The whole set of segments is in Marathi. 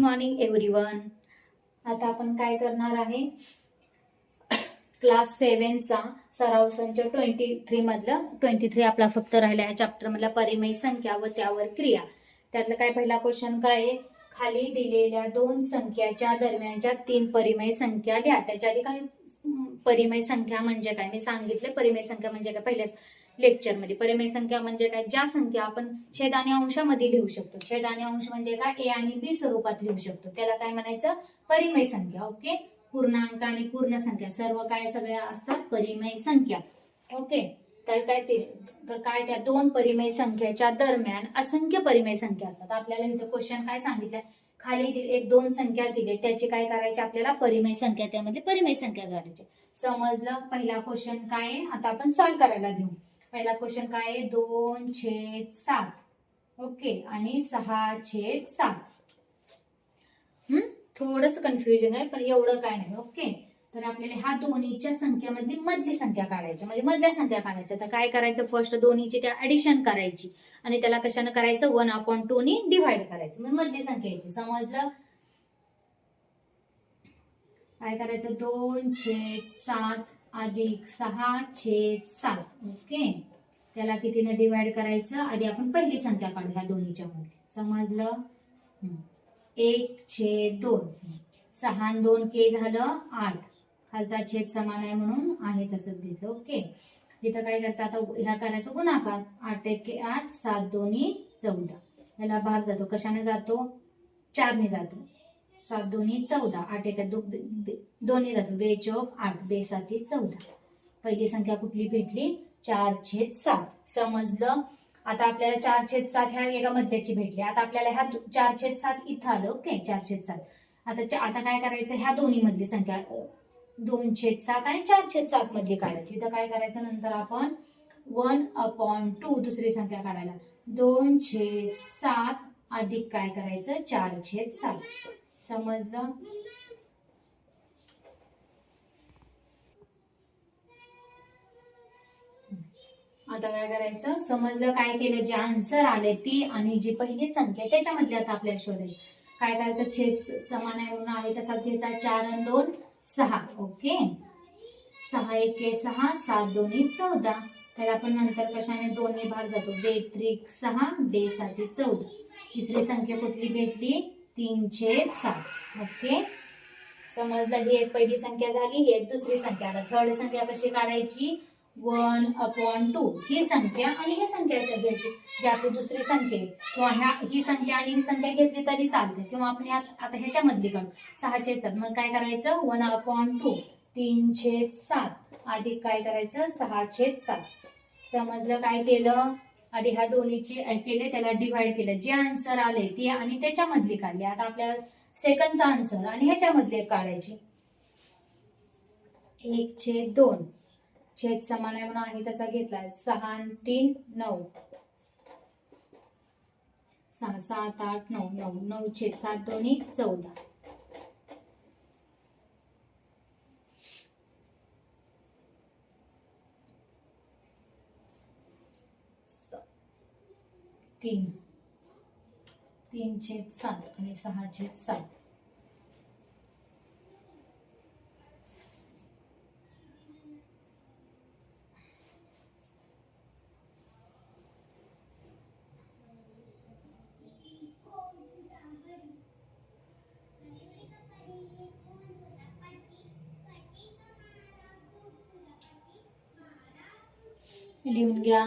मॉर्निंग एव्हरीवन आता आपण काय करणार आहे? क्लास सेव्हनचा सराव संच ट्वेंटी थ्री मधलं. ट्वेंटी थ्री आपला फक्त राहिला या चॅप्टर मधला परिमय संख्या व त्यावर क्रिया. त्यातला काय पहिला क्वेश्चन काय? आहे खाली दिलेल्या दोन संख्याच्या दरम्यानच्या तीन परिमय संख्या लिहा. त्याच्या आधी काय? परिमय संख्या म्हणजे काय? मी सांगितलं परिमय संख्या म्हणजे काय? पहिल्याच लेक्चरमध्ये परिमेय संख्या म्हणजे काय? ज्या संख्या आपण छेद आणि अंशामध्ये लिहू शकतो. छेद आणि अंश म्हणजे काय? ए आणि बी स्वरूपात लिहू शकतो. त्याला काय म्हणायचं? परिमेय संख्या. ओके पूर्णांक आणि पूर्ण संख्या. सर्व काय सगळ्या असतात? परिमेय संख्या. ओके तर काय ते तर काय त्या दोन परिमेय संख्याच्या दरम्यान असंख्य परिमेय संख्या असतात. आपल्याला इथं क्वेश्चन काय सांगितलंय? खाली एक दोन संख्या दिले. त्याची काय करायची आपल्याला? परिमेय संख्या. त्यामध्ये परिमेय संख्या काढायची. समजलं? पहिला क्वेश्चन काय आहे? आता आपण सॉल्व्ह करायला घेऊ. पहिला क्वेश्चन काय आहे? दोन छेद सात. ओके आणि सहा छेद सात. हम्म थोडस कन्फ्युजन आहे पण एवढं काय नाही. ओके तर आपल्याला ह्या दोन्हीच्या संख्यामधली मधली संख्या काढायची. म्हणजे मधल्या संख्या काढायच्या. तर काय करायचं? फर्स्ट दोन्हीची त्या ऍडिशन करायची. आणि त्याला कशानं करायचं? वन अपॉन टू नी डिव्हाइड करायचं. म्हणजे मधली संख्या येते. समजलं? काय करायचं? दोन छेद सात. अधिक सहा छेद सात. ओके? त्याला कितीनं डिवाइड करायचं? आधी आपण पहिली संख्या काढू ह्या दोन्हीच्या मध्ये. समजलं? एक छेद दोन. सहा दोन के झालं आठ. खालचा छेद समान आहे म्हणून आहे तसंच घेतलं. ओके? इथं काय करायचं आता ह्या करायचं गुणाकार. आठ एक के आठ सात दोन्ही चौदा. याला भाग जातो. कशाने जातो? चारने जातो. सात दोन्ही चौदा आठ एका दोन्ही जातो. बे ऑफ आठ बेसाती चौदा. पहिली संख्या कुठली भेटली? चार छेद सात. समजलं? आता आपल्याला चार छेद सात ह्या एका मधल्याची भेटली. आता आपल्याला ह्या चार छेद सात इथं आलं. ओके चार छेद सात. आता आता काय करायचं? ह्या दोन्ही मधली संख्या दोन छेद सात आणि चार छेद सात मधली काढायची. इथं काय करायचं? नंतर आपण वन अपॉन टू दुसरी संख्या काढायला. दोन छेद सात अधिक काय करायचं? चार छेद सात. समजलं? आता काय करायचं? समजलं काय केलं? जे आन्सर आले ती आणि जी पहिली संख्या आहे, त्याच्यामधली आता आपल्याला शोधायची काय करायचं? छेद समान आहे म्हणून आहे तसाच घ्यायचा. चार आणि दोन सहा. ओके? सहा एक सहा सात दोन्ही चौदा. तर आपण नंतर कशाने दोन्ही भाग जातो? बे त्रिक सहा बे साती चौदा. तिसरी संख्या कुठली भेटली? तीन छेद सात. ओके? समजलं? ही एक पहिली संख्या झाली ही एक दुसरी संख्या. आता थर्ड संख्या कशी काढायची? One upon to. ही संख्या आणि ही संख्या घ्यायची जी आपली दुसरी संख्या किंवा ह्या ही संख्या आणि ही संख्या घेतली तरी चालते. किंवा आपण आता ह्याच्यामधली काढू. सहा छेद सात. मग काय करायचं? One upon two. तीन छेद सात. अधिक काय करायचं? सहा छेद सात. समजलं काय केलं? आधी ह्या दोन्हीचे केले त्याला डिव्हाइड केलं. जे आन्सर आले ते आणि त्याच्यामधली काढली. आता आपल्याला सेकंडचा आन्सर आणि ह्याच्यामधली काढायची. एक छेद दोन. छेद समान आहे म्हणून आहे तसा घेतला सहा तीन नऊ. सहा सात आठ नऊ. नऊ. नऊ छेद सात दोन्ही चौदा. तीन. तीन छेद सात आणि सहा छेद सात. लिहून घ्या.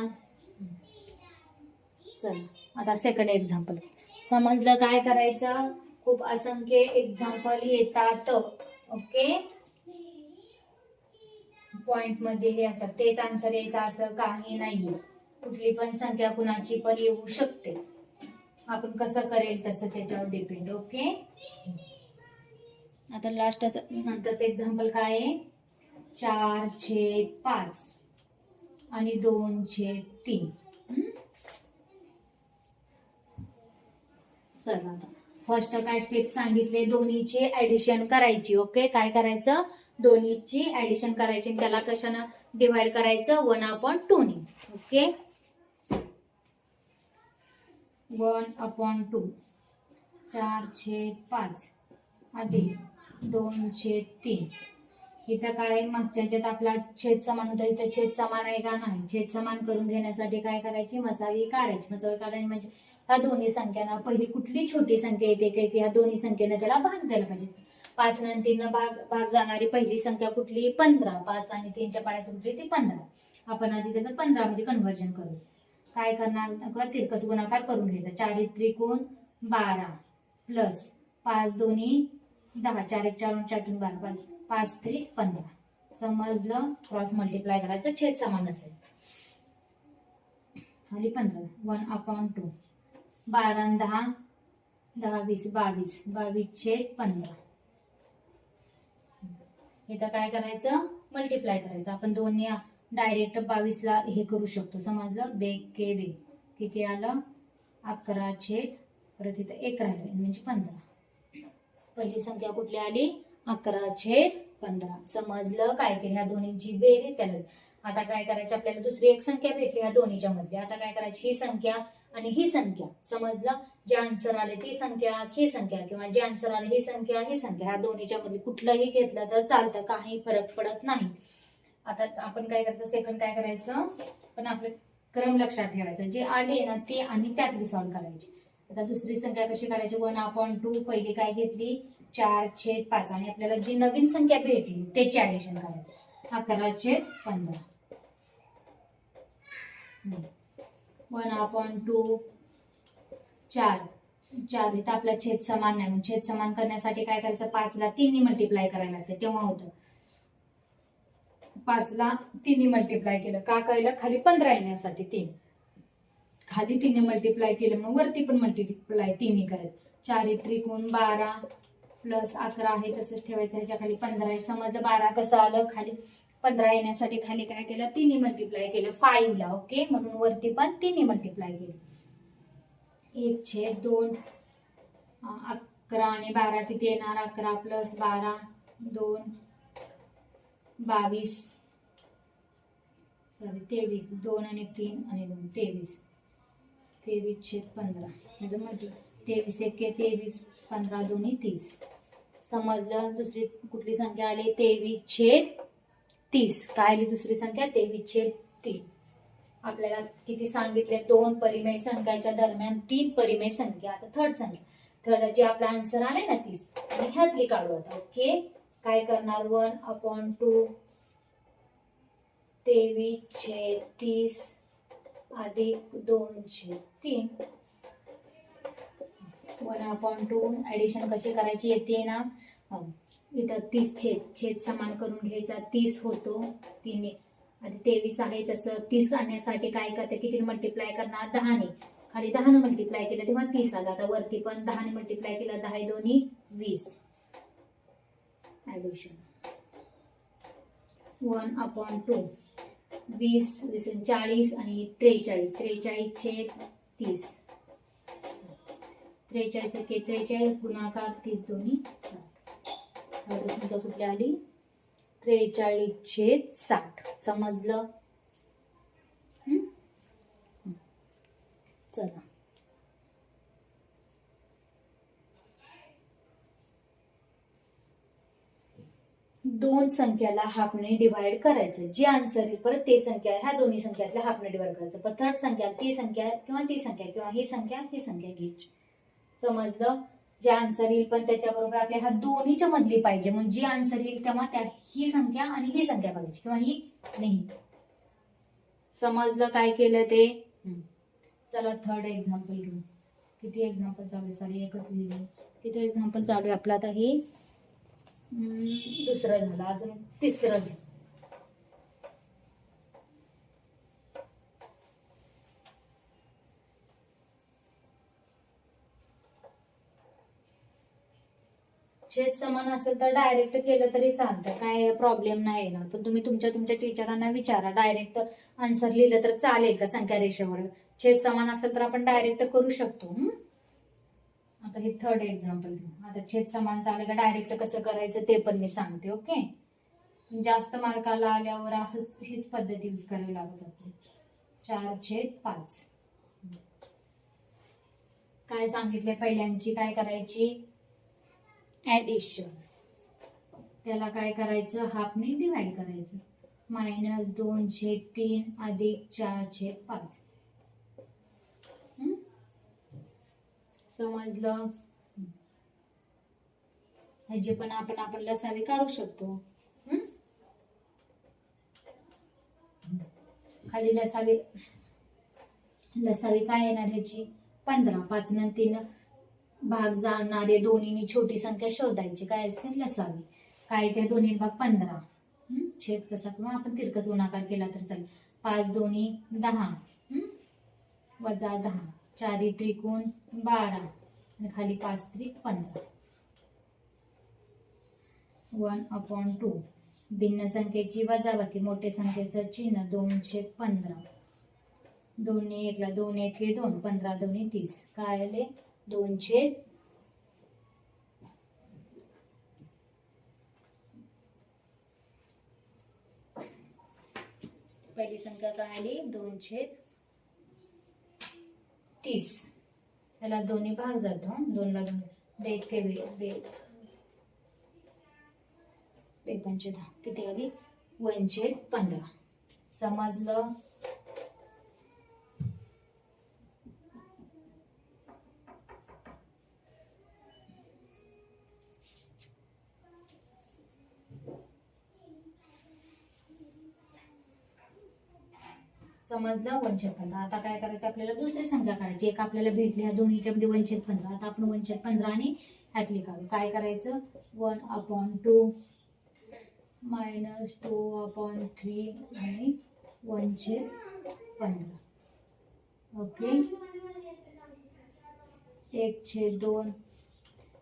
चल आता सेकंड एक्झाम्पल समजलं काय करायचं? खूप असंख्य एक्झाम्पल येतात. ओके पॉइंटमध्ये हे असतात. तेच आन्सर यायचं असं काही नाहीये. कुठली पण संख्या कुणाची पण येऊ शकते. आपण कसं करेल तसं त्याच्यावर डिपेंड ओके आता लास्टच नंतरचं एक्झाम्पल काय आहे? चार छेद पाच आणि दोन छेद तीन. चला फर्स्ट काय स्टेप सांगितले? दोन्हीची ऍडिशन करायची ओके काय करायचं? दोन्हीची ऍडिशन करायची त्याला कशानं डिवाइड करायचं? वन अपॉन टू ने ओके वन अपॉन टू चार छेद पाच. अधिक दोन छेद तीन. इथं काय? मागच्या ज्यात आपला छेद समान होता. इथं छेद समान आहे का नाही? छेद समान करून घेण्यासाठी काय करायची? मसावी काढायची. मसावी काढायची म्हणजे ह्या दोन्ही संख्यांना पहिली कुठली छोटी संख्या येते काय की ह्या दोन्ही संख्येनं त्याला भाग द्यायला पाहिजे. पाच आणि तीन भाग भाग जाणारी पहिली संख्या कुठली? पंधरा. पाच आणि तीनच्या पाण्यात कुठली? ती पंधरा. आपण आधी त्याचं पंधरा मध्ये कन्व्हर्जन करू. काय करणार? तिरकस गुणाकार करून घ्यायचा. चार एक त्रिकोण बारा. प्लस पाच दोन्ही दहा. चार एक चार चारतून बारा. पाच पाच त्रिक पंधरा. समजलं? क्रॉस मल्टिप्लाय करायचं. छेद समान असेल. खाली पंधरा. वन अपॉन टू बारा दहा दहा वीस बावीस बावीस छेद पंधरा. इथं काय करायचं? मल्टिप्लाय करायचं. आपण दोन्ही डायरेक्ट बावीसला हे करू शकतो. समजलं? बे के बे किती आलं? अकरा छेद परत इथं एक राहिलं. म्हणजे पंधरा. पहिली संख्या कुठली आली? अकरा छेद पंधरा. समजलं काय केलं? ह्या दोन्हीची बेरीज त्याला. आता काय करायचं? आपल्याला दुसरी एक संख्या भेटली ह्या दोन्हीच्या मधली. आता काय करायची? ही संख्या आणि ही संख्या. समजलं? जे आन्सर आले ती संख्या ही संख्या. किंवा जे आन्सर आले ही संख्या ही संख्या. ह्या दोन्हीच्या मध्ये कुठलंही घेतलं तर चालतं. काही फरक पडत नाही. आता आपण काय करायचं? सेकंड काय करायचं? पण आपलं क्रम लक्षात ठेवायचं. जे आले ना ते आणि त्यातली सॉल्व्ह करायची. आता दुसरी संख्या कशी काढायची वन अपॉन टू पहिली काय घेतली? चार छेद पाच. आणि आपल्याला जी नवीन संख्या भेटली त्याची ऍडिशन करायची. अकरा छेद पंधरा. वन अपॉन टू चार. चार इथं आपला छेद समान नाही. म्हणून छेद समान करण्यासाठी काय करायचं? पाचला तिन्ही मल्टिप्लाय करायला लागते. तेव्हा होतं. पाचला तिन्ही मल्टिप्लाय केलं. का कळलं? खाली पंधरा येण्यासाठी तीन. खाली तिन्ही मल्टिप्लाय केलं. म्हणून वरती पण मल्टिप्लाय तिन्ही करायचं चार त्रिकोण बारा. प्लस अकरा आहे तसंच ठेवायचं ह्याच्या खाली पंधरा आहे. समजलं? बारा कसं आलं? खाली पंधरा येण्यासाठी खाली काय केलं? तिन्ही मल्टिप्लाय केलं. फाईव्हला ओके म्हणून वरती पण तिन्ही मल्टिप्लाय केलं. एक छेद दोन अकरा आणि बारा किती येणार? अकरा प्लस बारा दोन बावीस. सॉरी तेवीस. दोन आणि तीन आणि दोन तेवीस. तेवीस छेद पंधरा. म्हणजे म्हटलं तेवीस एके तेवीस. पंधरा दोन्ही तीस. समजलं दुसरी कुठली संख्या आली? तेवीस छेद तीस. काय आली दुसरी संख्या? तेवीस छेद तीन. आपल्याला किती सांगितले? दोन परिमेय संख्याच्या दरम्यान तीन परिमेय संख्या. आता थर्ड संख्या. थर्ड जे आपला आन्सर आले ना तीस आणि ह्यातली काढू आता. ओके काय करणार वन अपॉन टू तेवीस छेद तीस अधिक दोन छेद तीन. वन अपॉन टू ॲडिशन कशी करायची येते ना? हो. इथं तीस छेद छेद समान करून घ्यायचा. तीस होतो. तिने आणि तेवीस आहे तसं. तीस आणण्यासाठी काय करते? किती मल्टिप्लाय करणार? दहाने. खाली दहाने मल्टिप्लाय केलं तेव्हा तीस आला. आता वरती पण दहाने मल्टिप्लाय केला. दहा दोन्ही वीस. Addition one upon two. वीस वीस चाळीस आणि त्रेचाळीस. त्रेचाळीस छेद तीस. त्रेचाळीस एके त्रेचाळीस गुणाकार तीस दोन्ही साठ. कुठली आली? त्रेचाळीस छेद साठ. समजलं? चला. दोन संख्याला हाफने डिवाइड करायचं. जे आन्सर येईल परत ते संख्या ह्या दोन्ही संख्यातल्या हाफने डिवाइड करायचं. परत थर्ड संख्या ती संख्या किंवा ती संख्या किंवा ही संख्या ही संख्या घ्यायची. समजलं? जे आन्सर येईल पण त्याच्याबरोबर आपल्या ह्या दोन्हीच्या मधली पाहिजे. म्हणजे जी आन्सर येईल तेव्हा त्या ही संख्या आणि ही संख्या पाहिजे किंवा ही नाही. समजलं काय केलं ते? हम्म. चला थर्ड एक्झाम्पल घेऊ. किती एक्झाम्पल चालू आहे? सॉरी एकच लिहिले किती एक्झाम्पल चालू आहे? आपलं आता हे हम्म, दुसरं झालं. अजून तिसरं झालं छेद समान असेल तर डायरेक्ट केलं तरी चालतं. काय प्रॉब्लेम नाही येणार. पण तुम्ही तुमच्या तुमच्या टीचरांना विचारा. डायरेक्ट आन्सर लिहिलं तर चालेल का संख्या रेषेवर? छेद समान असेल तर आपण डायरेक्ट करू शकतो. आता हे थर्ड एक्झाम्पल घेऊ. आता छेद समान चालेल का डायरेक्ट कसं करायचं ते पण मी सांगते ओके जास्त मार्काला आल्यावर असंच हीच पद्धत यूज करावी लागत असते. चार छेद पाच. काय काय सांगितले पहिल्यांची काय करायची? ॲडिशन त्याला काय करायचं? हाफने डिवाइड करायचं. मायनस दोन तीन अधिक चार छेद पाच. समजलं? ह्याचे पण आपण आपण लसावे काढू शकतो. खाली लसावी लसावी काय येणार ह्याची? पंधरा पाच न तीन. भाग जाणारे दोन्हीनी छोटी संख्या शोधायची. काय असेल? लसावी. काय ते दोन्ही भाग पंधरा. छेद कसा किंवा आपण तिरकस गुणाकार केला तर चालेल. पाच दोन्ही दहा. वजा दहा. चारी त्रिकोण बारा. आणि खाली पाच त्रिक पंधरा. One upon two. भिन्न संख्येची वजाबाकी. मोठ्या संख्येचं चिन्ह दोनशे पंधरा. दोन्ही एकला दोन एके दोन. पंधरा दोन्ही तीस. काय आले दोनशे. पहिली संख्या काय आली? दोनशे तीस. याला दोन्ही भाग जातो हं. दोनला दोन. बेद के बे बेद पंचे दहा. किती आली? वनशे पंधरा. समजलं? समजलं वनशेद पंधरा आता काय करायचं? आपल्याला दुसरी संख्या काढायची. एक आपल्याला भेटली ह्या दोन्हीच्या मध्ये वनशेद पंधरा आता आपण वनशेद पंधरा आणि ह्यातली काढू. काय करायचं? One upon two minus two upon three आणि वनशेद पंधरा ओके? एक छेद दोन.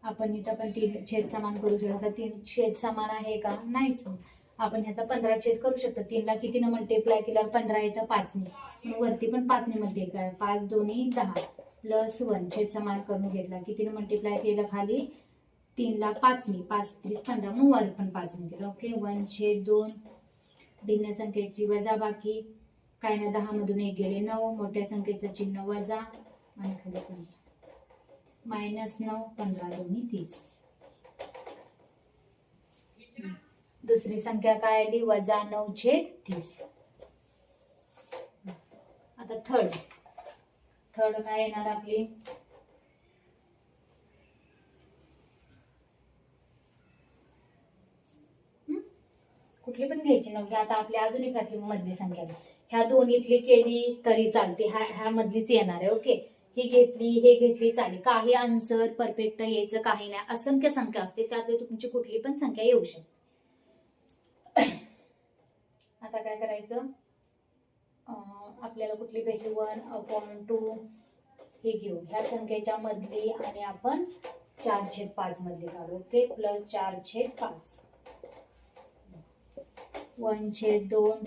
आपण इथं पण तीन छेद समान करू शकतो. तीन छेद समान आहे का? नाहीच. आपण ह्याचा पंधरा छेद करू शकतो. तीनला कितीनं मल्टिप्लाय केल्यावर पंधरा येतं पाचने म्हणून वरती पण पाचने मल्टिप्लाय पाच दोन्ही दहा. प्लस वन छेद समान करून घेतला. कितीनं मल्टिप्लाय केलं खाली? तीनला पाचने पाच त्रिक पंधरा. म्हणून वर पण पाचने केलं. ओके वन छेद दोन. भिन्न संख्येची वजा बाकी काय ना दहा मधून एक गेले नऊ. मोठ्या संख्येचं चिन्ह वजा. आणि खाली पंधरा मायनस नऊ पंधरा दोन्ही तीस. दुसरी संख्या काय आली? वजा नऊ छेद तीस. आता थर्ड थर्ड काय येणार आपली? कुठली पण घ्यायची नव्हती. आता आपल्या अजून एखादी मधली संख्या ह्या दोन्हीतली केली तरी चालते. ह्या ह्या मधलीच येणार आहे. ओके. ही घेतली हे घेतली चालेल. काही आन्सर परफेक्ट यायचं काही नाही. असंख्य संख्या असते. त्यातली तुमची कुठली पण संख्या येऊ शकते. आता काय करायचं? आपल्याला कुठली भेटली वन अपॉन टू हे घेऊ. ह्या संख्येच्या मधली आणि आपण चार छेद पाच मधली काढू. ओके? प्लस चार छेद पाच. वन छेद दोन.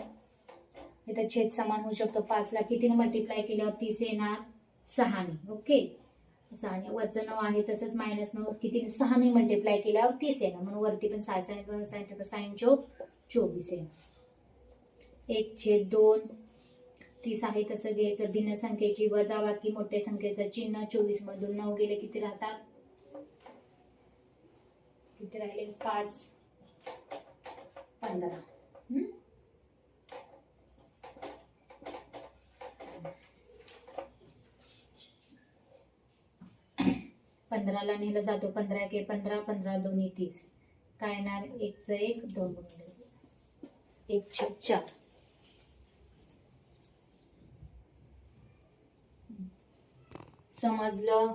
इथं छेद समान होऊ शकतो. पाचला कितीने मल्टिप्लाय केल्यावर तीस येणार? सहाने ओके? सहाने वरचं नऊ आहे तसंच मायनस नऊ. किती सहाने मल्टिप्लाय केल्यावर तीस येणार. म्हणून वरती पण सहा साईन साईन साईन चोक चोवीस येणार एक छेद दोन. तीस आहे तसं घ्यायचं. भिन्न संख्येची वजा बाकी मोठ्या संख्येचं चिन्ह. चोवीस मधून नऊ गेले किती राहतात? किती राहिले? पाच. पंधरा? पंधराला नेलं जातो. पंधरा के पंधरा. पंधरा दोन्ही तीस. काय येणार? एकच एक दोन. एक छेद चार. समजलं.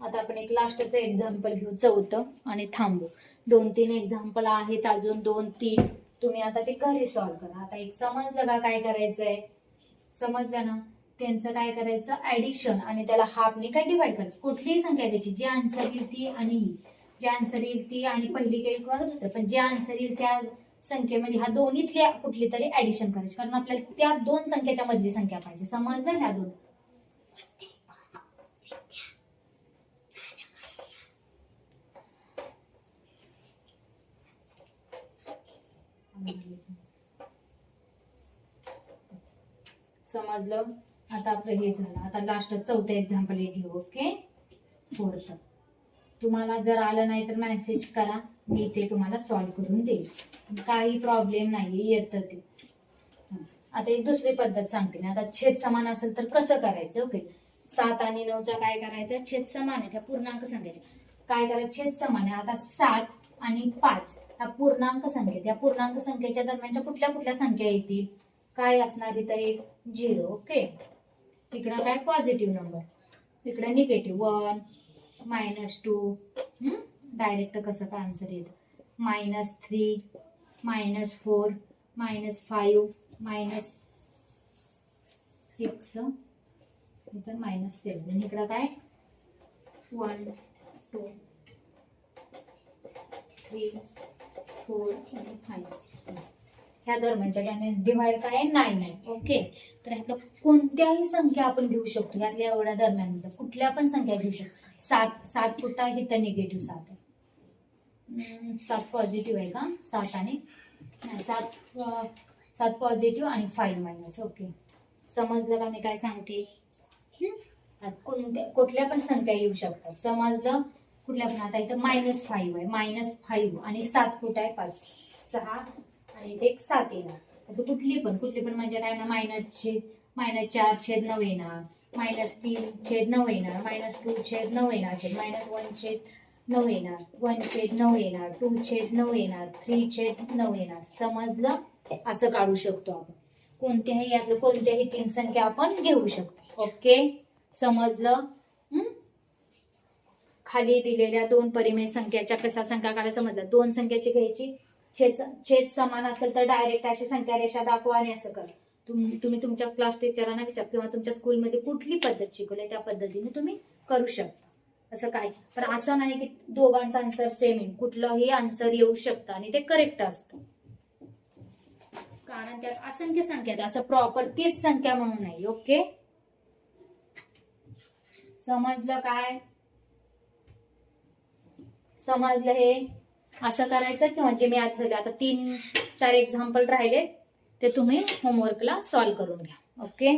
आता आपण एक लास्टचं एक्झाम्पल घेऊ चौथं आणि थांबू. दोन तीन एक्झाम्पल आहेत अजून दोन तीन. तुम्ही आता ते घरी सॉल्व्ह करा. आता एक समजलं का काय करायचंय? समजलं ना? त्यांचं काय करायचं? ऍडिशन आणि त्याला हाफने काय डिवाइड करायचं. कुठलीही संख्या द्यायची जी आन्सर येईल ती आणि ही. जी आन्सर येईल ती आणि पहिली काही किंवा दुसरं. पण जे आन्सर येईल त्या संख्येमध्ये म्हणजे ह्या दोन्हीतल्या कुठली तरी ऍडिशन करायची. कारण आपल्याला त्या दोन संख्येच्या मधली संख्या पाहिजे. समजलं ह्या दोन? समजलं? आता आपलं हे झालं. आता लास्ट चौथं एक्झाम्पल हे घेऊ ओके फोर्थ. तुम्हाला जर आलं नाही तर मेसेज करा. मी ते तुम्हाला सॉल्व्ह करून देईल. काही प्रॉब्लेम नाही येतं ते. आता एक दुसरी पद्धत सांगते ना आता छेद समान असेल तर कसं करायचं? ओके. सात आणि नऊचा काय करायचं? छेद समान आहे. त्या पूर्णांक संख्येचे काय करायचं? छेद समान आहे. आता सात आणि पाच ह्या पूर्णांक संख्या त्या पूर्णांक संख्येच्या दरम्यानच्या कुठल्या कुठल्या संख्या येतील? काय असणार इथं एक? झिरो. ओके. तिकडं काय? पॉझिटिव्ह नंबर तिकडं negative one minus two direct कसं का आन्सर येत? Minus three minus four minus five minus six इथं मायनस सेवन इकडं काय? वन टू थ्री फोर आणि फाईव्ह ह्या दरम्यानच्या त्याने डिवाइड काय नाईन आहे. ओके तर ह्यातलं कोणत्याही संख्या आपण घेऊ शकतो. ह्यातल्या एवढ्या दरम्यान कुठल्या पण संख्या घेऊ शकतो. सात सात कुठं आहे तर निगेटिव्ह सात. सात पॉझिटिव्ह आहे का? सात आणि सात सात पॉझिटिव्ह आणि फाईव्ह मायनस ओके समजलं का मी काय सांगते? कोणत्या कुठल्या पण संख्या येऊ शकतात. समजलं? कुठल्या पण आता इथं मायनस फाईव्ह आहे. मायनस फाईव्ह आणि सात कुठं आहे? पाच. सहा आणि इथे एक सात येणार. आता कुठली पण कुठली पण म्हणजे काय ना मायनस छेद मायनस चार छेद नऊ येणार. मायनस तीन छेद नऊ येणार. मायनस टू छेद नऊ येणार. छेद मायनस वन छेद नऊ येणार. वन छेद नऊ येणार. टू छेद नऊ येणार. थ्री छेद नऊ येणार. समजलं? असं काढू शकतो आपण. कोणत्याही यातलं कोणत्याही तीन संख्या आपण घेऊ शकतो. ओके समजलं? खाली दिलेल्या दोन परिमेय संख्याच्या कशा संख्या काढायला समजलं? दोन संख्याची घ्यायची. छेद छेद समान असेल तर डायरेक्ट अशी संख्या रेषा दाखवा आणि असं करा. तुम्ही तुमच्या क्लास टीचरांना विचार किंवा तुमच्या स्कूलमध्ये कुठली पद्धत शिकवली त्या पद्धतीने तुम्ही करू शकता. असं काय? पण असं नाही की दोघांचं आन्सर सेम येईल कुठलंही आन्सर येऊ शकतं आणि ते करेक्ट असतं. कारण त्यात असंख्य संख्या आहेत. असं प्रॉपर तीच संख्या म्हणून नाही ओके समजलं काय? समजलं हे? असं करायचं किंवा जे मी आज झाले आता तीन चार एक्झाम्पल राहिले ते तुम्ही होमवर्कला सॉल्व्ह करून घ्या ओके